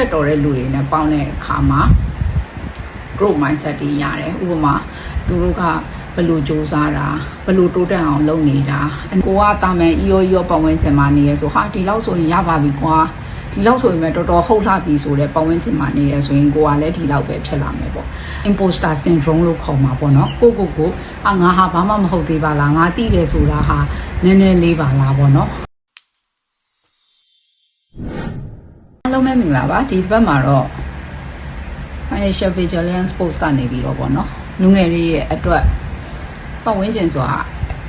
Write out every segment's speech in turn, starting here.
ယ့်ထက်တော်တဲ့လူတွေနဲ့ပေါင်းတဲ့အခါမှာ group mindset တွေရတယ်ဥပမာသူတို့ကဘယ်လိုစ조사တာဘယ်လိုတိုးတက်အောင်လုပ်နေတာကိုကတာမန် EO EO ပတ်ဝန်းကျင်မှာနေရဆိုဟာဒီလောက်ဆိုရင်ရပါပြီကွာဒီလောက်ဆိုရင်ပဲတော်တော်ဟုတ်လှပြီဆိုတဲ့ပတ်ဝန်းကျင်မှာနေရဆိုရင်ကိုကလည်းဒီလောက်ပဲဖြစ်လာမယ်ပေါ့ imposter syndrome လို့ခေါ်မှာပေါ့နော်ကိုကိုကိုအာငါဟာဘာမှမဟုတ်သေးပါလားငါတိတယ်ဆိုတာဟာနည်းနည်းလေးပါလားပေါ့နော် လုံးပဲမင်္ဂလာပါဒီဘက်မှာတော့ financial vigilance post ကနေပြီးတော့ပေါ့နော်လူငယ်လေးရဲ့အတွက်ပတ်ဝန်းကျင်ဆိုတာ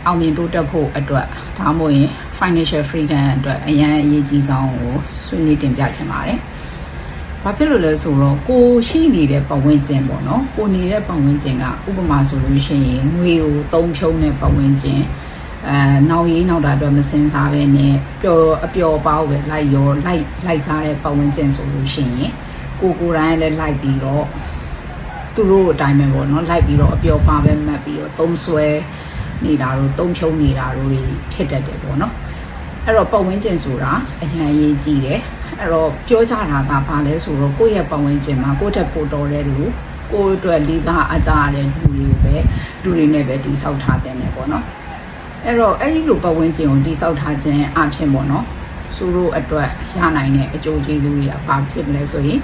အောင်မြင်တိုးတက်ဖို့အတွက်ဒါမှမဟုတ်ရင် financial freedom အတွက်အရန်အရေးကြီးဆုံးကိုဆွေးနွေးတင်ပြချင်ပါတယ်။ဘာဖြစ်လို့လဲဆိုတော့ကိုရှိနေတဲ့ပတ်ဝန်းကျင်ပေါ့နော်။ကိုနေတဲ့ပတ်ဝန်းကျင်ကဥပမာဆိုလို့ရှိရင်ငွေကိုသုံးဖြုံးတဲ့ပတ်ဝန်းကျင် အဲနောက်ရေးနောက်တာအတွက်မစင်စားပဲနဲ့ပျော်အပျော်ပေါက်ပဲလိုက်ရောလိုက်လိုက်စားတဲ့ပတ်ဝန်းကျင်ဆိုလို့ရှိရင်ကိုကိုယ်တိုင်လည်းလိုက်ပြီးတော့သူတို့အတိုင်းပဲပေါ့နော်လိုက်ပြီးတော့အပျော်ပါပဲမှတ်ပြီးတော့သုံးဆွဲနေတာတို့သုံးဖြုံးနေတာတို့တွေဖြစ်တတ်တယ်ပေါ့နော်အဲ့တော့ပတ်ဝန်းကျင်ဆိုတာအရင်အရေးကြီးတယ်အဲ့တော့ပြောကြတာကဘာလဲဆိုတော့ကိုယ့်ရဲ့ပတ်ဝန်းကျင်မှာကိုယ့်တက်ပို့တော်တဲ့လူကိုယ့်အတွက်လေးစားအကြရတဲ့လူတွေကိုပဲလူတွေနဲ့ပဲတိဆောက်ထားတဲ့နေပေါ့နော် အဲ့တော့အဲ့ဒီလိုပတ်ဝန်းကျင်ကိုတိဆောက်ထားခြင်းအဖြစ်ပေါ့နော်သူတို့အတွက်ရနိုင်တဲ့အကျိုးကျေးဇူးတွေကဘာဖြစ်မလဲဆိုရင်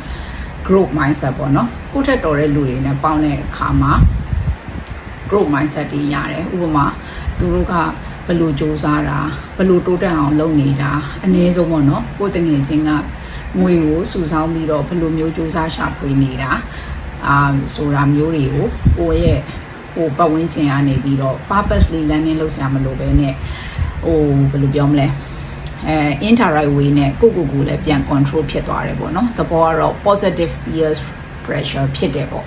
group mindset ပေါ့နော်ကိုယ့်ထက်တော်တဲ့လူတွေနဲ့ပေါင်းတဲ့အခါမှာ group mindset တွေရတယ်ဥပမာသူတို့ကဘယ်လိုစ조사တာဘယ်လိုတိုးတက်အောင်လုပ်နေတာအနည်းဆုံးပေါ့နော်ကိုယ်တငယ်ချင်းကငွေကိုစုဆောင်းပြီးတော့ဘယ်လိုမျိုးစ조사ရှာဖွေနေတာအာဆိုတာမျိုးတွေကိုကိုယ့်ရဲ့ ဟိုပတ်ဝန်းကျင်ကနေပြီးတော့ purposely learning လုပ်ဆရာမလို့ပဲနဲ့ဟိုဘယ်လိုပြောမလဲအဲ indirect way နဲ့ကိုကိုကိုလည်းပြန် control ဖြစ်သွားတယ်ပေါ့နော်သဘောကတော့ positive peer pressure ဖြစ်တယ်ပေါ့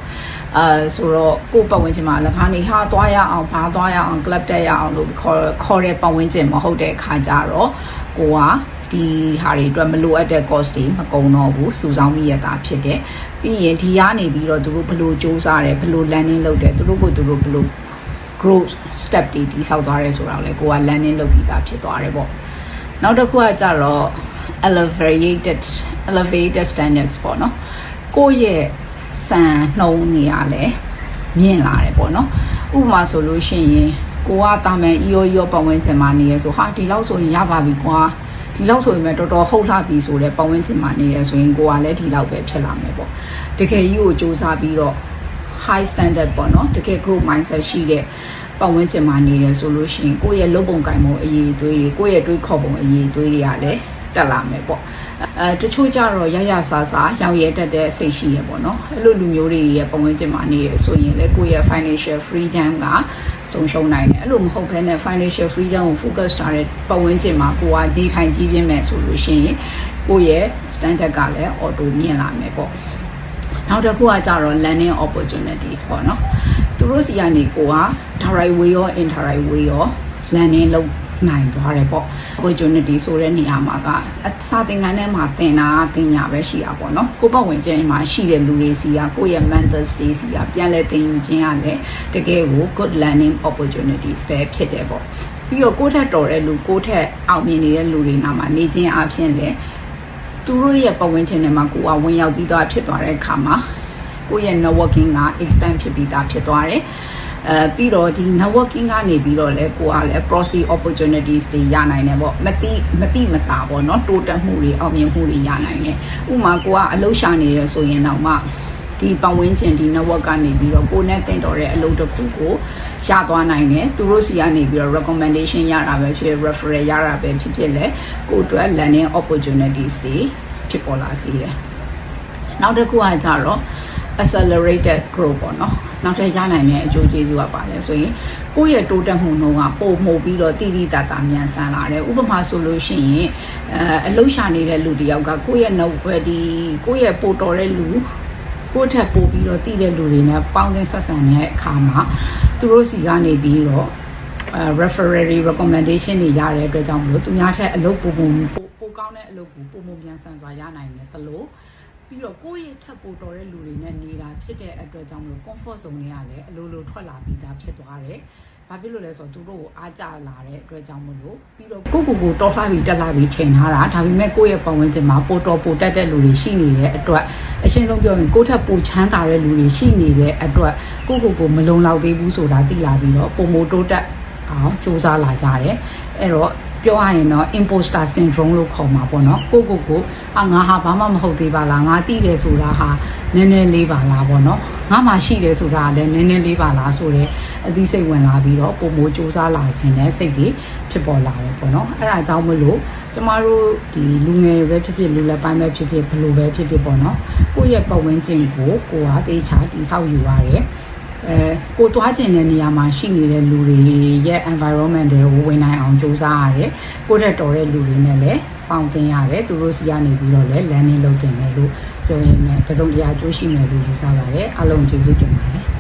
အဲဆိုတော့ကိုပတ်ဝန်းကျင်မှာလက်ခါနေဟာသွားရအောင်ဘာသွားရအောင် club တက်ရအောင်လို့ခေါ်ခေါ်တဲ့ပတ်ဝန်းကျင်မဟုတ်တဲ့အခါကျတော့ကိုက ဒီဟာတွေအတွက်မလိုအပ်တဲ့ cost တွေမကုန်တော့ဘူးစုဆောင်းပြီးရတာဖြစ်တယ်ပြီးရင်ဒီကနေပြီးတော့သူတို့ဘယ်လိုစူးစမ်းတယ်ဘယ်လို landing လုပ်တယ်သူတို့ကိုသူတို့ဘယ်လို growth step တွေတိဆောက်သွားရဲဆိုတာကိုလည်းကိုက landing လုပ်ပြီးသားဖြစ်သွားတယ်ပေါ့နောက်တစ်ခုကကြတော့ elevated elevated standards ပေါ့နော်ကိုယ့်ရဲ့စံနှုံးနေရလဲမြင့်လာတယ်ပေါ့နော်ဥပမာဆိုလို့ရှိရင်ကိုကတာမန် EO EO ပတ်ဝန်းကျင်မှာနေရဆိုဟာဒီလောက်ဆိုရင်ရပါပြီကွာ ဒီလောက်ဆိုရင်ပဲတော်တော်ဟုတ်လှပြီဆိုတဲ့ပတ်ဝန်းကျင်မှာနေရဆိုရင်ကိုကလည်းဒီလောက်ပဲဖြစ်လာမယ်ပေါ့တကယ်ကြီးကိုစူးစမ်းပြီးတော့ high standard ပေါ့နော်တကယ် growth mindset ရှိတဲ့ပတ်ဝန်းကျင်မှာနေရဆိုလို့ရှိရင်ကိုယ့်ရဲ့လုပ်ပုံကံပုံအရေးအသွေးတွေကိုယ့်ရဲ့တွေးခေါ်ပုံအရေးအသွေးတွေကလည်း တက်လာမယ်ပေါ့အဲတချို့ကြတော့ရရဆာဆာရောင်ရဲတက်တဲ့စိတ်ရှိရပေါ့နော်အဲ့လိုလူမျိုးတွေရဲ့ပတ်ဝန်းကျင်မှာနေရဆိုရင်လည်းကိုယ့်ရဲ့ financial freedom ကဆုံးရှုံးနိုင်တယ်အဲ့လိုမဟုတ်ဘဲနဲ့ financial freedom ကို focus ထားတဲ့ပတ်ဝန်းကျင်မှာကိုယ်ကနေထိုင်ကြည့်ပြင်းမယ်ဆိုလို့ရှိရင်ကိုယ့်ရဲ့ standard ကလည်း auto မြင့်လာမယ်ပေါ့နောက်တစ်ခုကကြတော့ learning opportunities ပေါ့နော်သူတို့စီကနေကိုက direct way ရော indirect way ရော learning လုပ် နိုင်သွားတယ်ပေါ့ opportunity ဆိုတဲ့နေရာမှာကစာသင်ခန်းထဲမှာသင်တာသင်ညာပဲရှိတာပေါ့နော်ကိုပတ်ဝင်ခြင်းမှာရှိတဲ့လူတွေစီကကိုယ့်ရဲ့ mentors တွေစီကပြန်လဲသင်ယူခြင်းရလဲတကယ်ကို good learning opportunities ပဲဖြစ်တယ်ပေါ့ပြီးတော့ကိုယ့်ထက်တော်တဲ့လူကိုယ့်ထက်အောင်မြင်နေတဲ့လူတွေနာမှာနေခြင်းအပြင်လဲသူတို့ရဲ့ပတ်ဝန်းကျင်ထဲမှာကိုကဝင်ရောက်ပြီးသွားဖြစ်သွားတဲ့အခါမှာ ကိုယ့်ရဲ့ networking က expand ဖြစ်ပြီးသားဖြစ်သွားတယ်အဲပြီးတော့ဒီ networking ကနေပြီးတော့လဲကိုကလည်း proxy opportunities တွေရနိုင်တယ်ပေါ့မတိမတိမတာပေါ့နော်တိုးတက်မှုတွေအောင်မြင်မှုတွေရနိုင်တယ်ဥပမာကိုကအလုပ်ရှာနေရဆိုရင်တော့မှဒီပတ်ဝန်းကျင်ဒီ network ကနေပြီးတော့ကိုနဲ့တင်တော်တဲ့အလုပ်တစ်ခုကိုရသွားနိုင်တယ်သူတို့စီကနေပြီးတော့ recommendation ရတာပဲဖြစ် referral ရတာပဲဖြစ်ဖြစ်လဲကိုအတွက် learning opportunities တွေဖြစ်ပေါ်လာစေတယ်နောက်တစ်ခုကကြတော့ accelerated growth ပေါ့နော်နောက်ထပ်ရနိုင်တဲ့အကျိုးကျေးဇူးကပါလဲဆိုရင်ကိုယ့်ရဲ့တိုးတက်မှုနှုန်းကပုံမှုပြီးတော့တိတိတတ်တာမြန်ဆန်လာတယ်ဥပမာဆိုလို့ရှိရင်အဲအလုရှာနေတဲ့လူတယောက်ကကိုယ့်ရဲ့နောက်ဘက်ဒီကိုယ့်ရဲ့ပိုတော်တဲ့လူကိုယ့်ထက်ပိုပြီးတော့တည်တဲ့လူတွေနဲ့ပေါင်းသင်းဆက်ဆံနေတဲ့အခါမှာသူတို့စီကနေပြီးတော့အဲ referral recommendation တွေရတဲ့အတွက်ကြောင့်မလို့သူများထက်အလုပ်ပုံပုံပိုပိုကောင်းတဲ့အလုပ်ကိုပုံပုံမြန်ဆန်စွာရနိုင်တယ်သလို ပပြီးတော့ကိုယ့်ရဲ့ထပ်ပိုတော်တဲ့လူတွေနဲ့နေတာဖြစ်တဲ့အတွက်ကြောင့်မလို့ comfort zone တွေကလည်းအလိုလိုထွက်လာပြီးသားဖြစ်သွားတယ်။ဘာဖြစ်လို့လဲဆိုတော့သူတို့ကိုအားကြလာတဲ့အတွက်ကြောင့်မလို့ပြီးတော့ကိုယ့်ကိုယ်ကိုတော်လှပြီးတက်လာပြီးချိန်ထားတာဒါပေမဲ့ကိုယ့်ရဲ့ပတ်ဝန်းကျင်မှာပိုတော်ပိုတက်တဲ့လူတွေရှိနေတဲ့အတွက်အရှင်းဆုံးပြောရင်ကိုယ့်ထက်ပိုချမ်းသာတဲ့လူတွေရှိနေတဲ့အတွက်ကိုယ့်ကိုယ်ကိုမလုံလောက်သေးဘူးဆိုတာသိလာပြီးတော့ပုံမိုတိုးတက်အောင်စူးစမ်းလာကြတယ်။အဲ့တော့ ပြောရရင်တော့ imposter syndrome လို့ခေါ်မှာပေါ့နော်ကိုကိုကိုအာငါဟာဘာမှမဟုတ်သေးပါလားငါတိတယ်ဆိုတာဟာနည်းနည်းလေးပါလားပေါ့နော်ငါမှရှိတယ်ဆိုတာကလည်းနည်းနည်းလေးပါလားဆိုတော့အသိစိတ်ဝင်လာပြီးတော့ပုံမိုစူးစမ်းလာခြင်းနဲ့စိတ်တွေဖြစ်ပေါ်လာတယ်ပေါ့နော်အဲ့ဒါကြောင့်မလို့ကျမတို့ဒီလူငယ်ပဲဖြစ်ဖြစ်လူလက်ပိုင်းပဲဖြစ်ဖြစ်ဘယ်လိုပဲဖြစ်ဖြစ်ပေါ့နော်ကိုယ့်ရဲ့ပတ်ဝန်းကျင်ကိုကိုယ်ကတေချာတိဆောက်ယူရတယ် အဲကိုသွားကျင်တဲ့နေရာမှာရှိနေတဲ့လူတွေရဲ့ environment တွေကိုဝင်နိုင်အောင်စူးစမ်းရတယ်။ကိုယ့်တက်တော်တဲ့လူတွေနဲ့လည်းပေါင်းသင်းရတယ်။သူတို့စီကနေပြီးတော့လည်း landing လုပ်တင်တယ်လို့ပြောရင်းနဲ့တစုံတရာအကျိုးရှိမယ်လို့ယူဆပါတယ်။အားလုံးကျေးဇူးတင်ပါတယ်။